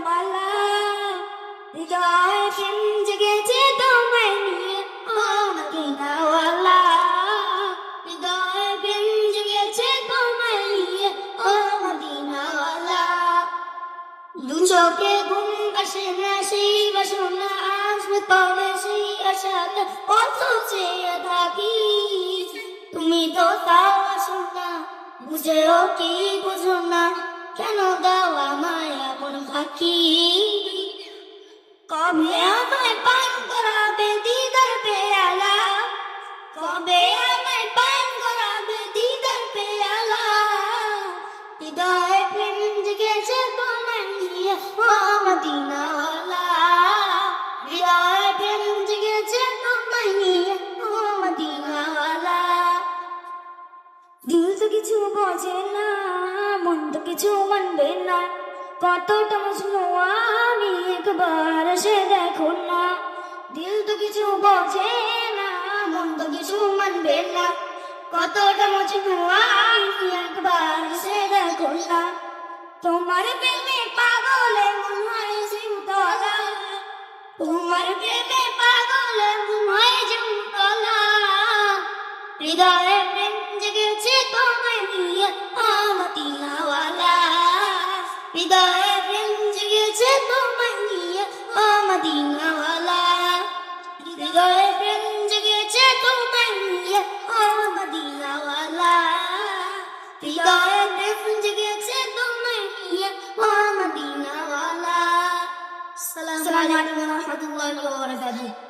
চন্দ্রমালা হৃদয় জেগেছে তোমায় নিয়ে? ও মদিনাওয়ালা হৃদয় প্রেম জেগেছে তোমায় নিয়ে? ও মদিনাওয়ালা দু চোখে ঘুম আসে না, সেই বাসনা আসবে তবে সেই আশাতে পথ চেয়ে থাকি। তুমি তো তাও আসো বুঝেও কি বুঝো না? কেন দাও আমায় আপন ফাঁকি? কবে আমায় পান করাবে দিদার পেয়ালা? কবে আমায় পান করাবে দিদার পেয়ালা? হৃদয় প্রেম জেগেছে তোমায় নিয়ে মদিনাওয়ালা হৃদয় প্রেম জেগেছে তোমায় নিয়ে মদিনাওয়ালা দিল তো কিছু বোঝে না। মন তো কিছু মানবে না। কতটা মজনু আমি একবার সে দেখো না। দিল তো কিছু বোঝে না মন তো কিছু মানবে না। কতটা মজনু আমি একবার সে দেখো না। তোমার প্রেমে পাগলে মন হয় শিবতলা। তোমার প্রেমে পাগলে মন হয় শিবতলা। হৃদয়ে হৃদয়ে প্রেম জেগেছে তোমায় নিয়ে ও মদিনাওয়ালা হৃদয়ে প্রেম জেগেছে তোমায় নিয়ে ও মদিনাওয়ালা হৃদয়ে প্রেম জেগেছে তোমায় নিয়ে ও মদিনাওয়ালা সালাম আলাইকুম ওয়া রাহমাতুল্লাহি ওয়া বারাকাতুহু।